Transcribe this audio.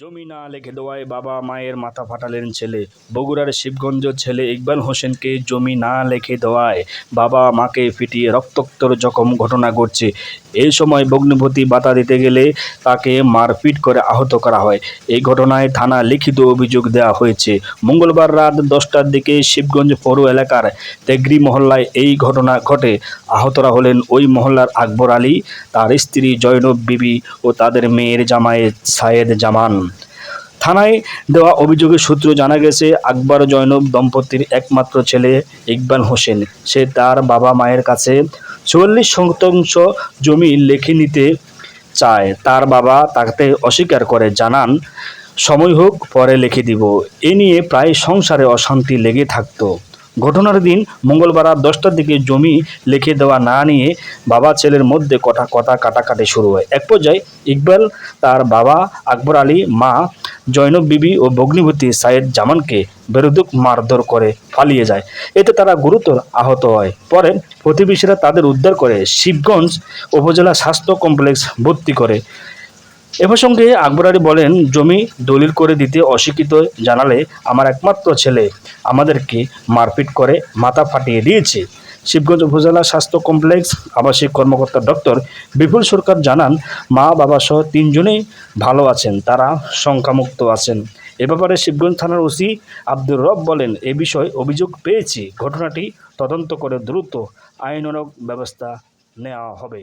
জমি না লিখে দেওয়ায় বাবা মায়ের মাথা ফাটালেন ছেলে। বগুড়ার শিবগঞ্জ ছেলে ইকবাল হোসেনকে জমি না লিখে দেওয়ায় বাবা মাকে ফিটিয়ে রক্তাক্তর জখম ঘটনা ঘটছে। এই সময় ভগ্নিপতি বাতা দিতে গেলে তাকে মারপিট করে আহত করা হয়। এই ঘটনায় থানা লিখিত অভিযোগ দেওয়া হয়েছে। মঙ্গলবার রাত দশটার দিকে শিবগঞ্জ পৌর এলাকার তেগরি মহল্লায় এই ঘটনা ঘটে। আহতরা হলেন ওই মহল্লার আকবর আলী, তার স্ত্রী জয়নব বিবি ও তাদের মেয়ের জামায়েত সায়েদ জামান। থানায় দেওয়া অভিযোগের সূত্র জানা গেছে, আকবর জয়নব দম্পতির একমাত্র ছেলে ইকবাল হোসেন। সে তার বাবা মায়ের কাছে চুয়াল্লিশ শতাংশ জমি লেখে নিতে চায়। তার বাবা তাকে অস্বীকার করে, জানান, সময় হোক, পরে লিখে দিব। এ নিয়ে প্রায় সংসারে অশান্তি লেগে থাকতো। ঘটনার দিন মঙ্গলবার রাত দশটার দিকে জমি লিখে দেওয়া না নিয়ে বাবা ছেলের মধ্যে কথা কথা কাটাকাটি শুরু হয়। এক পর্যায়ে ইকবাল, তার বাবা আকবর আলী, মা জৈনব বিবি ও ভগ্নিপতি সাইদ জামানকে বেরুদুক মারধর করে পালিয়ে যায়। এতে তারা গুরুতর আহত হয়। পরে প্রতিবেশীরা তাদের উদ্ধার করে শিবগঞ্জ উপজেলা স্বাস্থ্য কমপ্লেক্স ভর্তি করে। এ প্রসঙ্গে আকবর আলী বলেন, জমি দলিল করে দিতে অস্বীকৃত জানালে আমার একমাত্র ছেলে আমাদেরকে মারপিট করে মাথা ফাটিয়ে দিয়েছে। শিবগঞ্জ উপজেলা স্বাস্থ্য কমপ্লেক্স আবাসিক কর্মকর্তা ডক্টর বিপুল সরকার জানান, মা, বাবা সহ তিনজনেই ভালো আছেন, তারা সংখ্যামুক্ত আছেন। এ ব্যাপারে শিবগঞ্জ থানার ওসি আব্দুর রব বলেন, এ বিষয়ে অভিযোগ পেয়েছি। ঘটনাটি তদন্ত করে দ্রুত আইনানুগ ব্যবস্থা নেওয়া হবে।